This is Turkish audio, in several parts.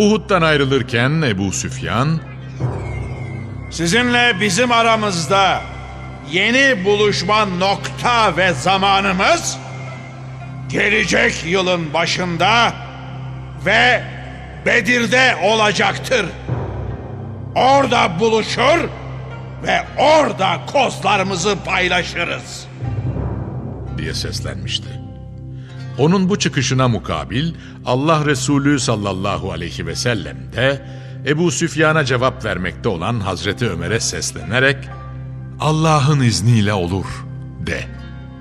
Uhud'dan ayrılırken Ebu Süfyan, Sizinle bizim aramızda yeni buluşma nokta ve zamanımız gelecek yılın başında ve Bedir'de olacaktır. Orada buluşur ve orada kozlarımızı paylaşırız. diye seslenmişti. Onun bu çıkışına mukabil Allah Resulü sallallahu aleyhi ve sellem de Ebu Süfyan'a cevap vermekte olan Hazreti Ömer'e seslenerek Allah'ın izniyle olur de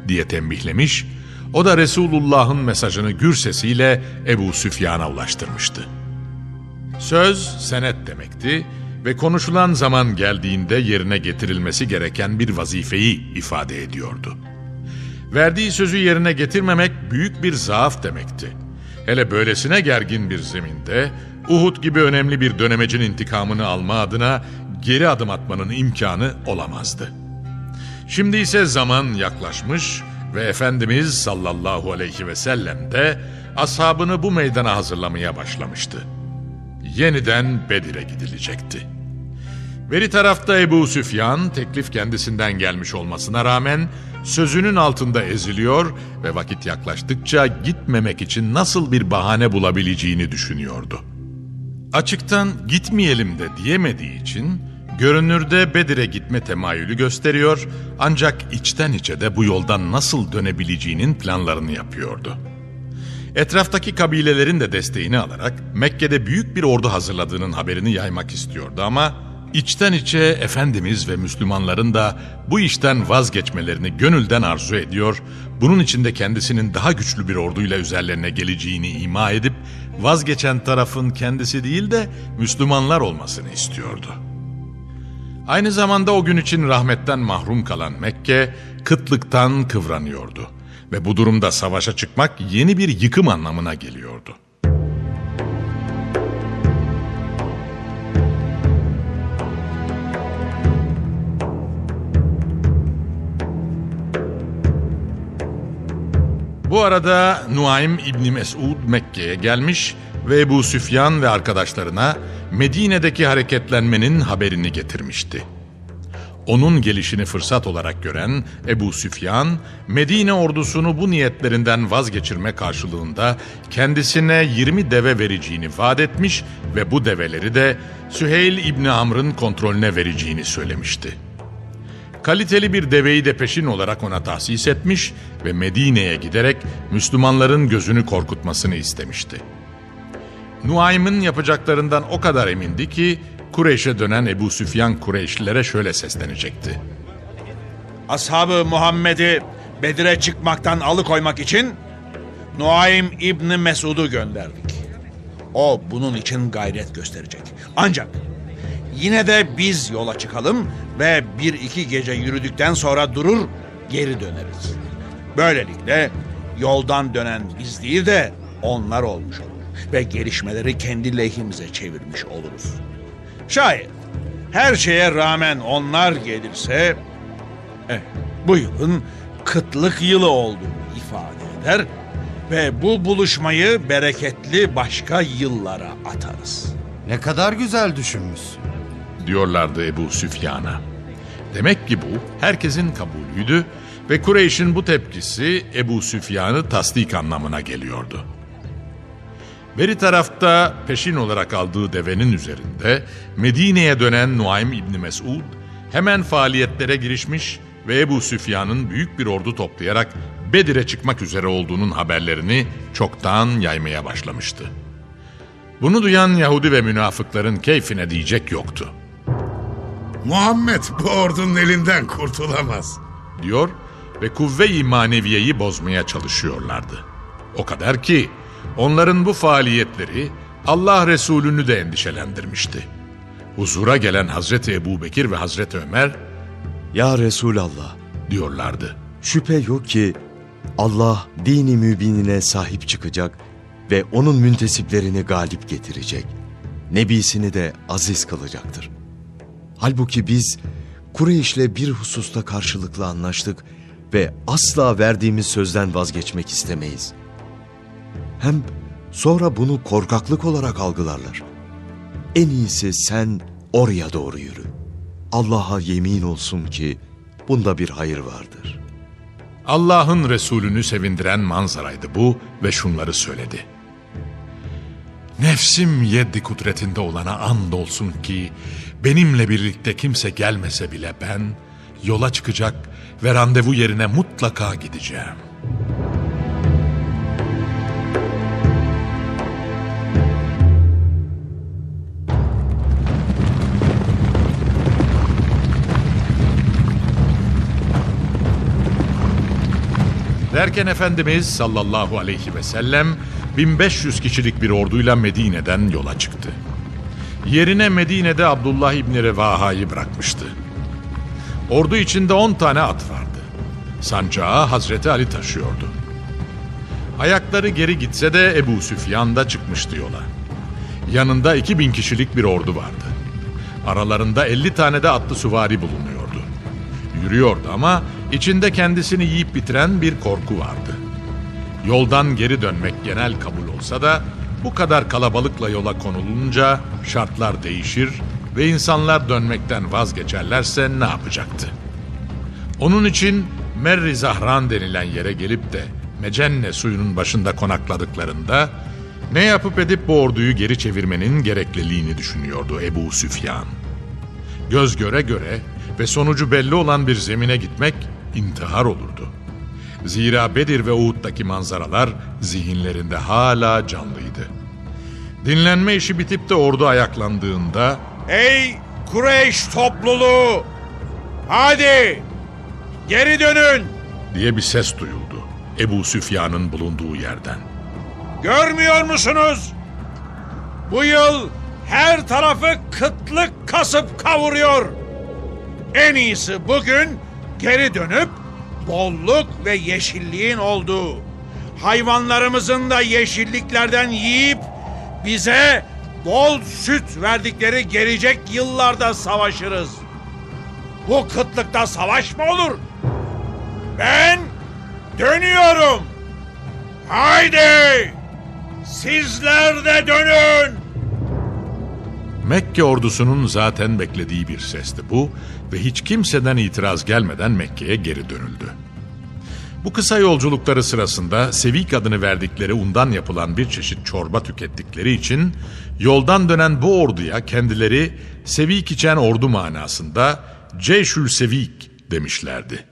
diye tembihlemiş. O da Resulullah'ın mesajını gür sesiyle Ebu Süfyan'a ulaştırmıştı. Söz senet demekti ve konuşulan zaman geldiğinde yerine getirilmesi gereken bir vazifeyi ifade ediyordu. Verdiği sözü yerine getirmemek büyük bir zaaf demekti. Hele böylesine gergin bir zeminde Uhud gibi önemli bir dönemecin intikamını alma adına geri adım atmanın imkanı olamazdı. Şimdi ise zaman yaklaşmış ve Efendimiz sallallahu aleyhi ve sellem de ashabını bu meydana hazırlamaya başlamıştı. Yeniden Bedir'e gidilecekti. Beri tarafta Ebu Süfyan teklif kendisinden gelmiş olmasına rağmen sözünün altında eziliyor ve vakit yaklaştıkça gitmemek için nasıl bir bahane bulabileceğini düşünüyordu. Açıktan gitmeyelim de diyemediği için görünürde Bedir'e gitme temayülü gösteriyor ancak içten içe de bu yoldan nasıl dönebileceğinin planlarını yapıyordu. Etraftaki kabilelerin de desteğini alarak Mekke'de büyük bir ordu hazırladığının haberini yaymak istiyordu ama içten içe Efendimiz ve Müslümanların da bu işten vazgeçmelerini gönülden arzu ediyor, bunun için de kendisinin daha güçlü bir orduyla üzerlerine geleceğini ima edip vazgeçen tarafın kendisi değil de Müslümanlar olmasını istiyordu. Aynı zamanda o gün için rahmetten mahrum kalan Mekke kıtlıktan kıvranıyordu ve bu durumda savaşa çıkmak yeni bir yıkım anlamına geliyordu. Bu arada Nuaym İbni Mesud Mekke'ye gelmiş ve Ebu Süfyan ve arkadaşlarına Medine'deki hareketlenmenin haberini getirmişti. Onun gelişini fırsat olarak gören Ebu Süfyan, Medine ordusunu bu niyetlerinden vazgeçirme karşılığında kendisine 20 deve vereceğini vaat etmiş ve bu develeri de Süheyl İbni Amr'ın kontrolüne vereceğini söylemişti. Kaliteli bir deveyi de peşin olarak ona tahsis etmiş ve Medine'ye giderek Müslümanların gözünü korkutmasını istemişti. Nuaym'ın yapacaklarından o kadar emindi ki Kureyş'e dönen Ebu Süfyan Kureyşlilere şöyle seslenecekti. Ashabı Muhammed'i Bedir'e çıkmaktan alıkoymak için Nuaym İbni Mesud'u gönderdik. O bunun için gayret gösterecek. Ancak yine de biz yola çıkalım ve bir iki gece yürüdükten sonra durur geri döneriz. Böylelikle yoldan dönen biz değil de onlar olmuş olur ve gelişmeleri kendi lehimize çevirmiş oluruz. Şayet her şeye rağmen onlar gelirse eh, bu yılın kıtlık yılı olduğunu ifade eder ve bu buluşmayı bereketli başka yıllara atarız. Ne kadar güzel düşünmüşsün. Diyorlardı Ebu Süfyan'a. Demek ki bu herkesin kabulüydü ve Kureyş'in bu tepkisi Ebu Süfyan'ı tasdik anlamına geliyordu. Beri tarafta peşin olarak aldığı devenin üzerinde Medine'ye dönen Nuaym İbni Mesud hemen faaliyetlere girişmiş ve Ebu Süfyan'ın büyük bir ordu toplayarak Bedir'e çıkmak üzere olduğunun haberlerini çoktan yaymaya başlamıştı. Bunu duyan Yahudi ve münafıkların keyfine diyecek yoktu. Muhammed bu ordunun elinden kurtulamaz. diyor ve kuvve-i maneviyeyi bozmaya çalışıyorlardı. O kadar ki onların bu faaliyetleri Allah Resulü'nü de endişelendirmişti. Huzura gelen Hazreti Ebu Bekir ve Hazreti Ömer Ya Resulallah, diyorlardı. şüphe yok ki Allah dini mübinine sahip çıkacak ve onun müntesiplerini galip getirecek. Nebisini de aziz kılacaktır. Halbuki biz Kureyş'le bir hususta karşılıklı anlaştık ve asla verdiğimiz sözden vazgeçmek istemeyiz. Hem sonra bunu korkaklık olarak algılarlar. En iyisi sen oraya doğru yürü. Allah'a yemin olsun ki bunda bir hayır vardır. Allah'ın Resulünü sevindiren manzaraydı bu ve şunları söyledi. Nefsim yeddi kudretinde olana and olsun ki benimle birlikte kimse gelmese bile ben yola çıkacak ve randevu yerine mutlaka gideceğim. Derken Efendimiz sallallahu aleyhi ve sellem 1500 kişilik bir orduyla Medine'den yola çıktı. Yerine Medine'de Abdullah İbni Revaha'yı bırakmıştı. Ordu içinde 10 tane at vardı. Sancağı Hazreti Ali taşıyordu. Ayakları geri gitse de Ebu Süfyan da çıkmıştı yola. Yanında 2000 kişilik bir ordu vardı. Aralarında 50 tane de atlı süvari bulunuyordu. Yürüyordu ama içinde kendisini yiyip bitiren bir korku vardı. Yoldan geri dönmek genel kabul olsa da bu kadar kalabalıkla yola konulunca şartlar değişir ve insanlar dönmekten vazgeçerlerse ne yapacaktı? Onun için Merri Zahran denilen yere gelip de Mecenne suyunun başında konakladıklarında ne yapıp edip bu orduyu geri çevirmenin gerekliliğini düşünüyordu Ebu Süfyan. Göz göre göre ve sonucu belli olan bir zemine gitmek intihar olurdu. Zira Bedir ve Uhud'daki manzaralar zihinlerinde hala canlıydı. Dinlenme işi bitip de ordu ayaklandığında Ey Kureyş topluluğu! Hadi! Geri dönün! diye bir ses duyuldu Ebu Süfyan'ın bulunduğu yerden. Görmüyor musunuz? Bu yıl her tarafı kıtlık kasıp kavuruyor. En iyisi bugün geri dönüp bolluk ve yeşilliğin olduğu, hayvanlarımızın da yeşilliklerden yiyip bize bol süt verdikleri gelecek yıllarda savaşırız. Bu kıtlıkta savaş mı olur? Ben dönüyorum. Haydi! Sizler de dönün! Mekke ordusunun zaten beklediği bir sesti bu ve hiç kimseden itiraz gelmeden Mekke'ye geri dönüldü. Bu kısa yolculukları sırasında Sevik adını verdikleri undan yapılan bir çeşit çorba tükettikleri için yoldan dönen bu orduya kendileri Sevik içen ordu manasında Ceyşül Sevik demişlerdi.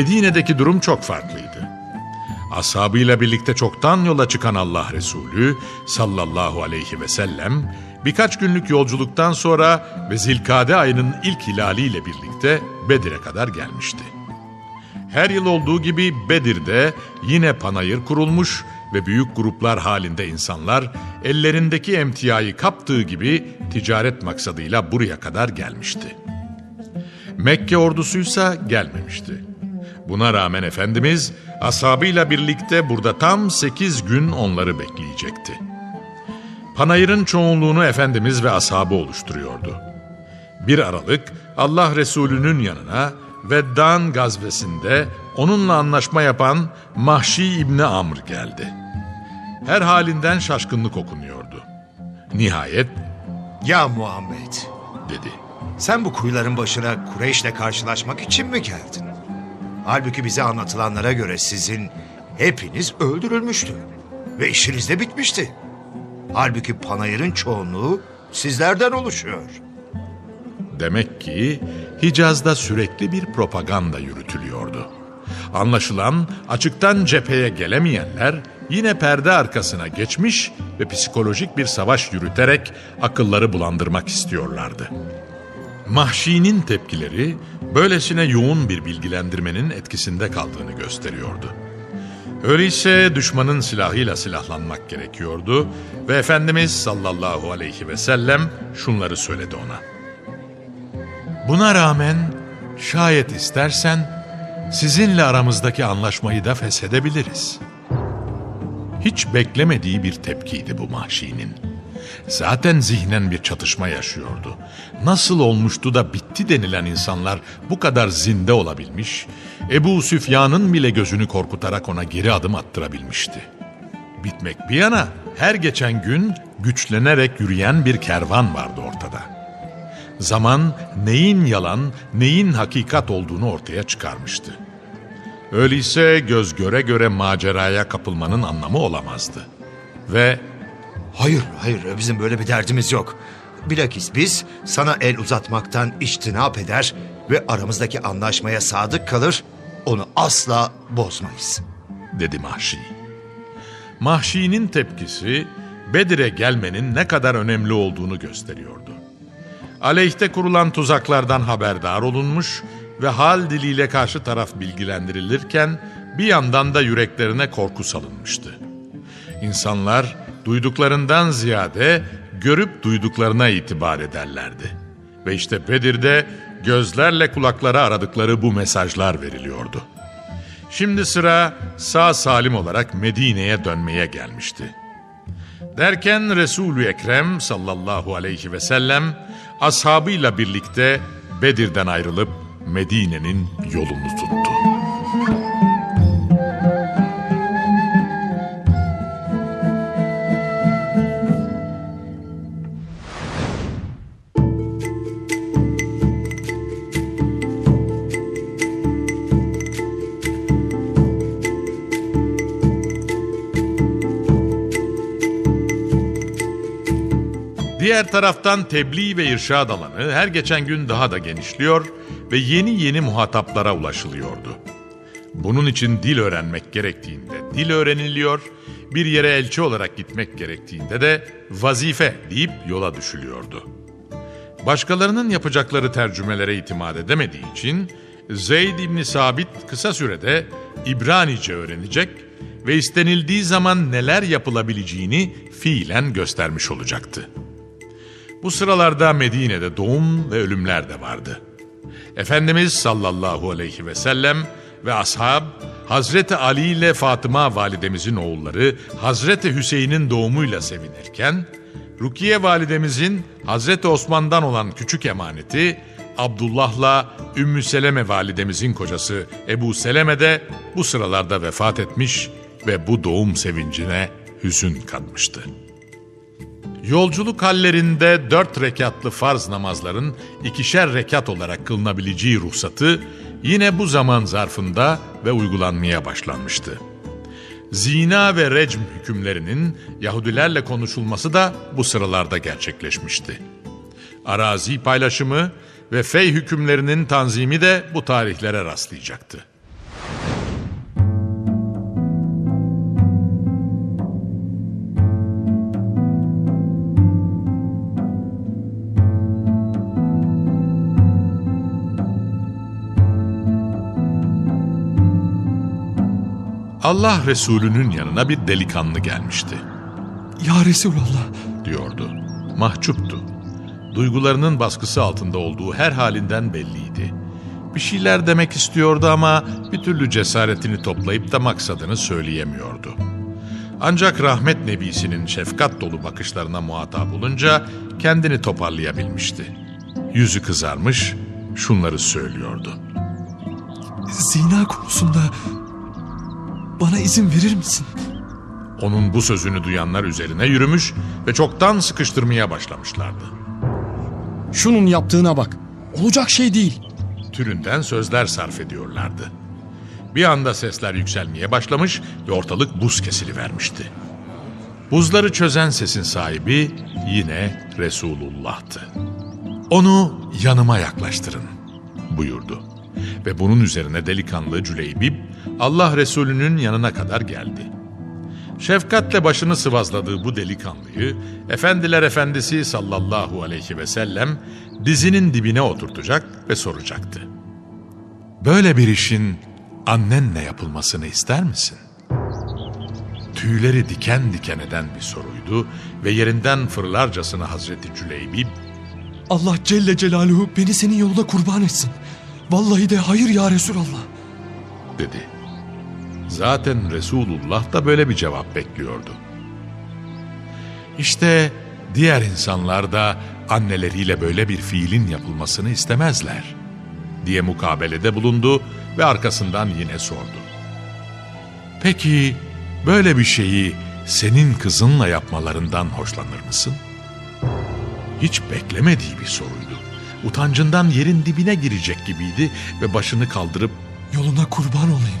Medine'deki durum çok farklıydı. Ashabıyla birlikte çoktan yola çıkan Allah Resulü sallallahu aleyhi ve sellem birkaç günlük yolculuktan sonra ve Zilkade ayının ilk hilaliyle birlikte Bedir'e kadar gelmişti. Her yıl olduğu gibi Bedir'de yine panayır kurulmuş ve büyük gruplar halinde insanlar ellerindeki emtiyayı kaptığı gibi ticaret maksadıyla buraya kadar gelmişti. Mekke ordusuysa gelmemişti. Buna rağmen Efendimiz ashabıyla birlikte burada tam sekiz gün onları bekleyecekti. Panayırın çoğunluğunu Efendimiz ve ashabı oluşturuyordu. Bir Aralık Allah Resulü'nün yanına ve Dan gazvesinde onunla anlaşma yapan Mahşi İbni Amr geldi. Her halinden şaşkınlık okunuyordu. Nihayet Ya Muhammed, dedi. sen bu kuyuların başına Kureyş'le karşılaşmak için mi geldin? Halbuki bize anlatılanlara göre sizin hepiniz öldürülmüştü. Ve işiniz de bitmişti. Halbuki panayırın çoğunluğu sizlerden oluşuyor. Demek ki Hicaz'da sürekli bir propaganda yürütülüyordu. Anlaşılan açıktan cepheye gelemeyenler yine perde arkasına geçmiş ve psikolojik bir savaş yürüterek akılları bulandırmak istiyorlardı. Mahşi'nin tepkileri böylesine yoğun bir bilgilendirmenin etkisinde kaldığını gösteriyordu. Öyleyse düşmanın silahıyla silahlanmak gerekiyordu ve Efendimiz sallallahu aleyhi ve sellem şunları söyledi ona. Buna rağmen şayet istersen sizinle aramızdaki anlaşmayı da feshedebiliriz. Hiç beklemediği bir tepkiydi bu Mahşi'nin. Zaten zihnen bir çatışma yaşıyordu. Nasıl olmuştu da bitti denilen insanlar bu kadar zinde olabilmiş, Ebu Süfyan'ın bile gözünü korkutarak ona geri adım attırabilmişti. Bitmek bir yana her geçen gün güçlenerek yürüyen bir kervan vardı ortada. Zaman neyin yalan, neyin hakikat olduğunu ortaya çıkarmıştı. Öyleyse göz göre göre maceraya kapılmanın anlamı olamazdı. Ve Hayır, hayır bizim böyle bir derdimiz yok. Bilakis biz sana el uzatmaktan içtinap eder ve aramızdaki anlaşmaya sadık kalır, onu asla bozmayız. dedi Mahşi. Mahşi'nin tepkisi Bedir'e gelmenin ne kadar önemli olduğunu gösteriyordu. Aleyhte kurulan tuzaklardan haberdar olunmuş ve hal diliyle karşı taraf bilgilendirilirken bir yandan da yüreklerine korku salınmıştı. İnsanlar duyduklarından ziyade görüp duyduklarına itibar ederlerdi. Ve işte Bedir'de gözlerle kulaklara aradıkları bu mesajlar veriliyordu. Şimdi sıra sağ salim olarak Medine'ye dönmeye gelmişti. Derken Resulü Ekrem sallallahu aleyhi ve sellem ashabıyla birlikte Bedir'den ayrılıp Medine'nin yolunu tuttu. Diğer taraftan tebliğ ve irşad alanı her geçen gün daha da genişliyor ve yeni yeni muhataplara ulaşılıyordu. Bunun için dil öğrenmek gerektiğinde dil öğreniliyor, bir yere elçi olarak gitmek gerektiğinde de vazife deyip yola düşülüyordu. Başkalarının yapacakları tercümelere itimat edemediği için Zeyd İbni Sabit kısa sürede İbranice öğrenecek ve istenildiği zaman neler yapılabileceğini fiilen göstermiş olacaktı. Bu sıralarda Medine'de doğum ve ölümler de vardı. Efendimiz sallallahu aleyhi ve sellem ve ashab Hazreti Ali ile Fatıma validemizin oğulları Hazreti Hüseyin'in doğumuyla sevinirken Rukiye validemizin Hazreti Osman'dan olan küçük emaneti Abdullah'la Ümmü Seleme validemizin kocası Ebu Seleme de bu sıralarda vefat etmiş ve bu doğum sevincine hüzün katmıştı. Yolculuk hallerinde dört rekatlı farz namazların ikişer rekat olarak kılınabileceği ruhsatı yine bu zaman zarfında ve uygulanmaya başlanmıştı. Zina ve recm hükümlerinin Yahudilerle konuşulması da bu sıralarda gerçekleşmişti. Arazi paylaşımı ve fey hükümlerinin tanzimi de bu tarihlere rastlayacaktı. Allah Resulü'nün yanına bir delikanlı gelmişti. Ya Resulallah. diyordu. Mahcuptu. Duygularının baskısı altında olduğu her halinden belliydi. Bir şeyler demek istiyordu ama bir türlü cesaretini toplayıp da maksadını söyleyemiyordu. Ancak rahmet nebisinin şefkat dolu bakışlarına muhatap olunca kendini toparlayabilmişti. Yüzü kızarmış, şunları söylüyordu. Zina konusunda bana izin verir misin? Onun bu sözünü duyanlar üzerine yürümüş ve çoktan sıkıştırmaya başlamışlardı. Şunun yaptığına bak. Olacak şey değil. türünden sözler sarf ediyorlardı. Bir anda sesler yükselmeye başlamış ve ortalık buz kesilivermişti. Buzları çözen sesin sahibi yine Resulullah'tı. Onu yanıma yaklaştırın buyurdu. Ve bunun üzerine delikanlı Cüleybib Allah Resulü'nün yanına kadar geldi. Şefkatle başını sıvazladığı bu delikanlıyı Efendiler Efendisi sallallahu aleyhi ve sellem dizinin dibine oturtacak ve soracaktı. Böyle bir işin annenle yapılmasını ister misin? Tüyleri diken diken eden bir soruydu ve yerinden fırlarcasına Hazreti Cüleybib Allah Celle Celaluhu beni senin yolunda kurban etsin. Vallahi de hayır ya Resulallah. dedi. Zaten Resulullah da böyle bir cevap bekliyordu. İşte diğer insanlar da anneleriyle böyle bir fiilin yapılmasını istemezler diye mukabelede bulundu ve arkasından yine sordu. Peki böyle bir şeyi senin kızınla yapmalarından hoşlanır mısın? Hiç beklemediği bir soruydu. Utancından yerin dibine girecek gibiydi ve başını kaldırıp Yoluna kurban olayım.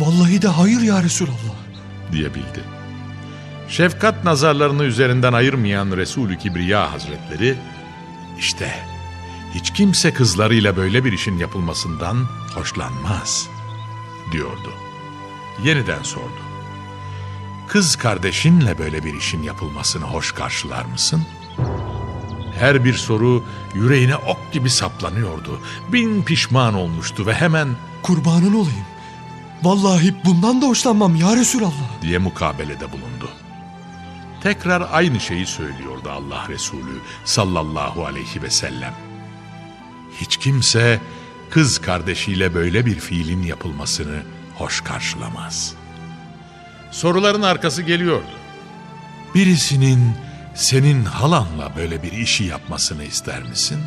Vallahi de hayır ya Resulallah. diyebildi. Şefkat nazarlarını üzerinden ayırmayan Resulü Kibriya Hazretleri, işte hiç kimse kızlarıyla böyle bir işin yapılmasından hoşlanmaz, diyordu. Yeniden sordu. Kız kardeşinle böyle bir işin yapılmasını hoş karşılar mısın? Her bir soru yüreğine ok gibi saplanıyordu. Bin pişman olmuştu ve hemen Kurbanın olayım. Vallahi bundan da hoşlanmam ya Resulallah. diye mukabelede bulundu. Tekrar aynı şeyi söylüyordu Allah Resulü sallallahu aleyhi ve sellem. Hiç kimse kız kardeşiyle böyle bir fiilin yapılmasını hoş karşılamaz. Soruların arkası geliyordu. Birisinin senin halanla böyle bir işi yapmasını ister misin?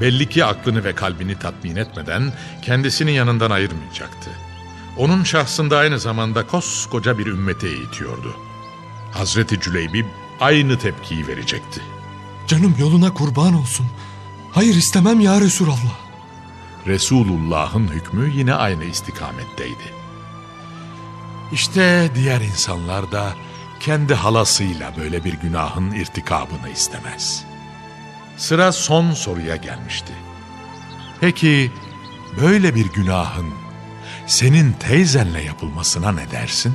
Belli ki aklını ve kalbini tatmin etmeden kendisini yanından ayırmayacaktı. Onun şahsında aynı zamanda koskoca bir ümmeti eğitiyordu. Hazreti Cüleybib aynı tepkiyi verecekti. Canım yoluna kurban olsun. Hayır istemem ya Resulallah. Resulullah'ın hükmü yine aynı istikametteydi. İşte diğer insanlar da kendi halasıyla böyle bir günahın irtikabını istemez. Sıra son soruya gelmişti. Peki böyle bir günahın senin teyzenle yapılmasına ne dersin?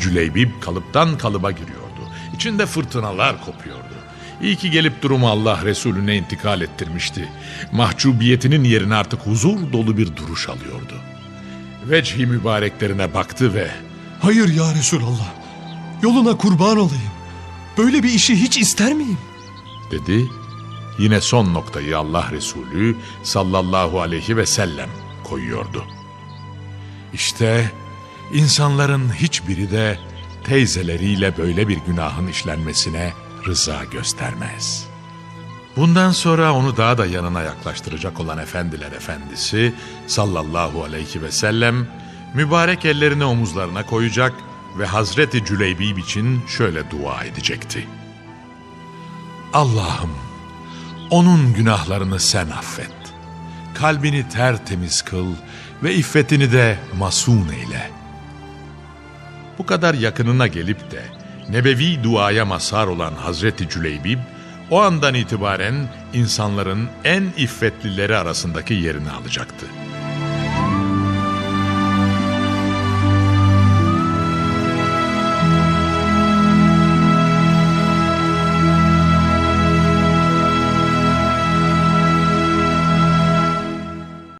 Cüleybib kalıptan kalıba giriyordu. İçinde fırtınalar kopuyordu. İyi ki gelip durumu Allah Resulüne intikal ettirmişti. Mahcubiyetinin yerine artık huzur dolu bir duruş alıyordu. Vecihi mübareklerine baktı ve Hayır ya Resulallah. Yoluna kurban olayım. Böyle bir işi hiç ister miyim? Dedi. Yine son noktayı Allah Resulü sallallahu aleyhi ve sellem koyuyordu. İşte insanların hiçbiri de teyzeleriyle böyle bir günahın işlenmesine rıza göstermez. Bundan sonra onu daha da yanına yaklaştıracak olan efendiler efendisi sallallahu aleyhi ve sellem mübarek ellerini omuzlarına koyacak ve Hazreti Cüleybib için şöyle dua edecekti. Allah'ım onun günahlarını sen affet. Kalbini tertemiz kıl ve iffetini de masun eyle. Bu kadar yakınına gelip de nebevi duaya mazhar olan Hazreti Cüleybib o andan itibaren insanların en iffetlileri arasındaki yerini alacaktı.